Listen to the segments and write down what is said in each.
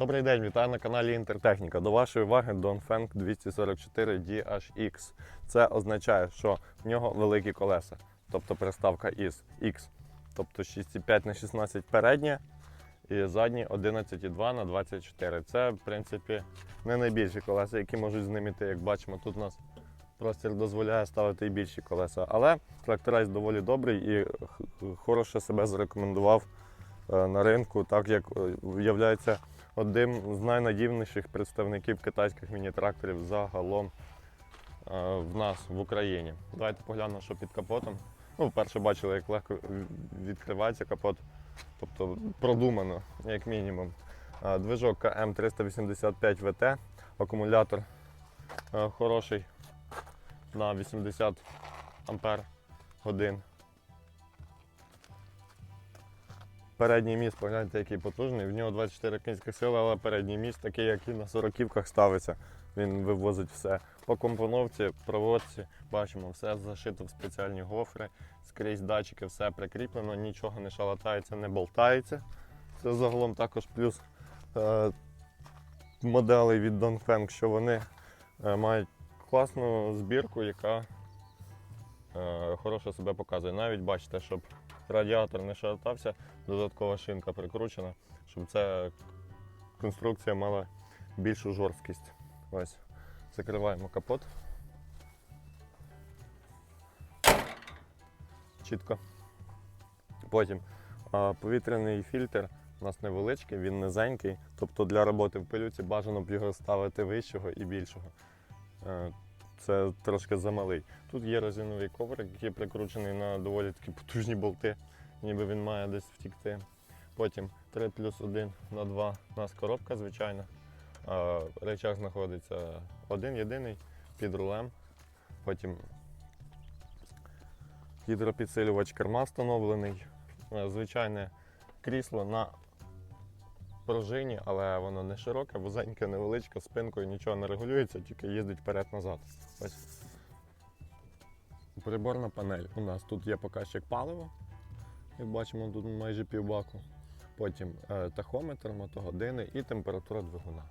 Добрий день, вітаю на каналі Інтертехніка. До вашої уваги Dongfeng 244 DHX. Це означає, що в нього великі колеса, тобто приставка із X, тобто 6,5 на 16 переднє і задні 11,2 на 24. Це, в принципі, не найбільші колеса, які можуть з ними йти. Як бачимо, тут у нас простір дозволяє ставити і більші колеса. Але тракторайз доволі добрий і хороше себе зарекомендував е, на ринку, так як е, являється одним з найнадійніших представників китайських міні-тракторів загалом е, в нас в Україні. Давайте поглянемо, що під капотом. Ну, вперше бачили, як легко відкривається капот, тобто продумано, як мінімум. Е, Движок КМ 385 ВТ, акумулятор е, хороший на 80 ампер годин. Передній міст, погляньте, який потужний. В нього 24 кінських сили, але передній міст такий, як і на 40-ках ставиться. Він вивозить все. По компоновці, проводці, бачимо, все зашито в спеціальні гофри, скрізь датчики, все прикріплено, нічого не шалатається, не болтається. Це загалом також плюс е, моделей від Dongfeng, що вони е, мають класну збірку, яка е, хорошо себе показує. Навіть бачите, щоб радіатор не шатався, додаткова шинка прикручена, щоб ця конструкція мала більшу жорсткість. Ось. Закриваємо капот. Чітко. Потім повітряний фільтр у нас невеличкий, він низенький, тобто для роботи в пилюці бажано б його ставити вищого і більшого. Це трошки замалий. Тут є резиновий коврик, який прикручений на доволі такі потужні болти, ніби він має десь втікти. Потім 3 плюс 1 на 2 у нас коробка звичайна. А Речах знаходиться один єдиний під рулем. Потім гідропідсилювач керма встановлений. Е, Звичайне крісло на пружині, але воно не широке, вузеньке, невеличке, спинкою нічого не регулюється, тільки їздить вперед-назад. Ось. Приборна панель. У нас тут є показчик палива. Як бачимо, тут майже півбаку. Потім е, тахометр, мотогодини і температура двигуна.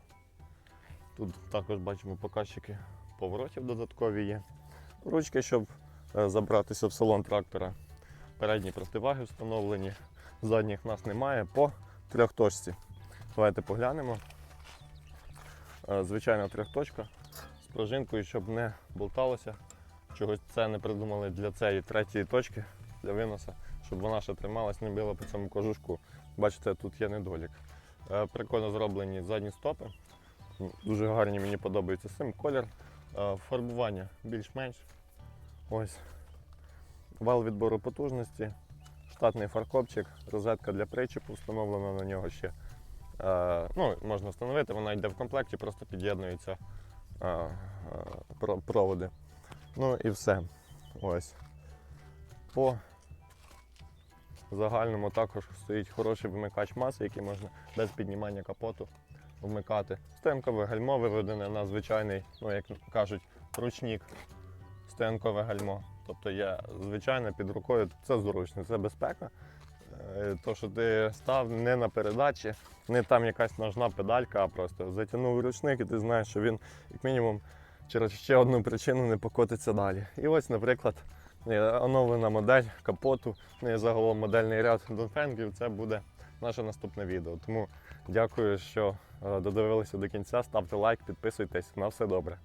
Тут також бачимо показчики поворотів додаткові є. Ручки, щоб е, забратися в салон трактора. Передні противаги встановлені, задніх нас немає по трьохточці. Давайте поглянемо. Е, Звичайна трьохточка з пружинкою, щоб не болталося. Чогось це не придумали для цієї третьої точки для виноса, щоб вона ще трималась, не била по цьому кожушку. Бачите, тут є недолік. Е, Прикольно зроблені задні стопи. Дуже гарні, мені подобається сим колір. Е, Фарбування більш-менш. Ось. Вал відбору потужності, штатний фаркопчик, розетка для причепу, встановлена на нього ще. Е, ну, можна встановити, вона йде в комплекті, просто під'єднуються е, е, проводи. Ну і все. Ось. По загальному також стоїть хороший вимикач маси, який можна без піднімання капоту вмикати. Стоянкове гальмо виведене на звичайний, ну як кажуть, ручник. Стоянкове гальмо. Тобто є звичайне під рукою, це зручно, це безпека. Е, То, що ти став не на передачі, не там якась ножна педалька, а просто затягнув ручник і ти знаєш, що він як мінімум через ще одну причину не покотиться далі. І ось, наприклад, е, оновлена модель капоту, ну і загалом модельний ряд Донфенгів. Це буде наше наступне відео. Тому дякую, що е, додивилися до кінця. Ставте лайк, підписуйтесь. На все добре.